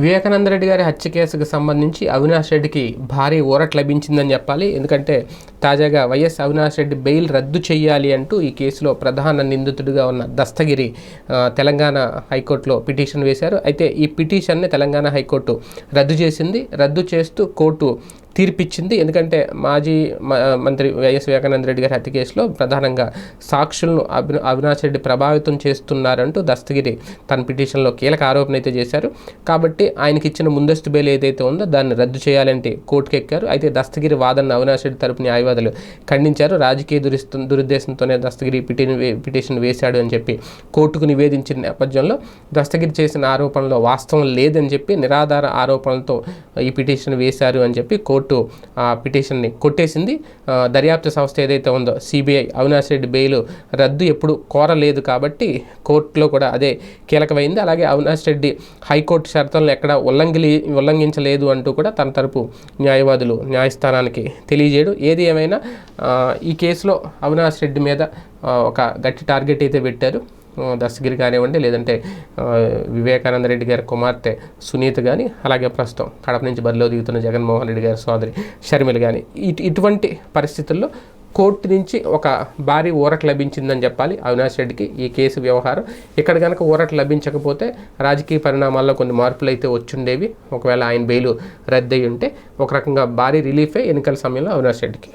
వివేకానంద రెడ్డి గారి హత్య కేసుకు సంబంధించి అవినాష్ రెడ్డికి భారీ ఊరట్ లభించిందని చెప్పాలి. ఎందుకంటే తాజాగా వైఎస్ అవినాష్ రెడ్డి బెయిల్ రద్దు చేయాలి అంటూ ఈ కేసులో ప్రధాన నిందితుడిగా ఉన్న దస్తగిరి తెలంగాణ హైకోర్టులో పిటిషన్ వేశారు. అయితే ఈ పిటిషన్ని తెలంగాణ హైకోర్టు రద్దు చేసింది. రద్దు చేస్తూ కోర్టు తీర్పిచ్చింది. ఎందుకంటే మాజీ మ- మంత్రి వైఎస్ వివేకానంద రెడ్డి గారి హత్య కేసులో ప్రధానంగా సాక్షులను అభి అవినాష్ రెడ్డి ప్రభావితం చేస్తున్నారంటూ దస్తగిరి తన పిటిషన్లో కీలక ఆరోపణ అయితే చేశారు. కాబట్టి ఆయనకి ఇచ్చిన ముందస్తు బెయిల్ ఏదైతే ఉందో దాన్ని రద్దు చేయాలంటే కోర్టుకు ఎక్కారు అయితే దస్తగిరి వాదన అవినాష్ రెడ్డి తరపు న్యాయవాదులు ఖండించారు. రాజకీయ దురిస్తు దురుద్దేశంతోనే దస్తగిరి పిటిషన్ పిటిషన్ వేశాడు అని చెప్పి కోర్టుకు నివేదించిన నేపథ్యంలో దస్తగిరి చేసిన ఆరోపణలో వాస్తవం లేదని చెప్పి నిరాధార ఆరోపణలతో ఈ పిటిషన్ వేశారు అని చెప్పి కోర్టు ఆ పిటిషన్ని కొట్టేసింది. దర్యాప్తు సంస్థ ఏదైతే ఉందో సిబిఐ అవినాష్ రెడ్డి బెయిల్ రద్దు ఎప్పుడు కోరలేదు కాబట్టి కోర్టులో కూడా అదే కీలకమైంది. అలాగే అవినాష్ రెడ్డి హైకోర్టు షరతులను ఎక్కడ ఉల్లంఘి ఉల్లంఘించలేదు అంటూ కూడా తన తరపు న్యాయవాదులు న్యాయస్థానానికి తెలియజేయడు. ఏది ఏమైనా ఈ కేసులో అవినాష్ రెడ్డి మీద ఒక గట్టి టార్గెట్ అయితే పెట్టారు. దర్శగిరి కానివ్వండి లేదంటే వివేకానంద రెడ్డి గారి కుమార్తె సునీత కానీ అలాగే ప్రస్తుతం కడప నుంచి బరిలో దిగుతున్న జగన్మోహన్ రెడ్డి గారి సోదరి షర్మిల కానీ ఇటు ఇటువంటి పరిస్థితుల్లో కోర్టు నుంచి ఒక భారీ ఊరట లభించిందని చెప్పాలి అవినాష్ రెడ్డికి ఈ కేసు వ్యవహారం. ఇక్కడ కనుక ఊరట లభించకపోతే రాజకీయ పరిణామాల్లో కొన్ని మార్పులు అయితే వచ్చుండేవి. ఒకవేళ ఆయన బెయిలు రద్దయి ఉంటే ఒక రకంగా భారీ రిలీఫే ఎన్నికల సమయంలో అవినాష్ రెడ్డికి.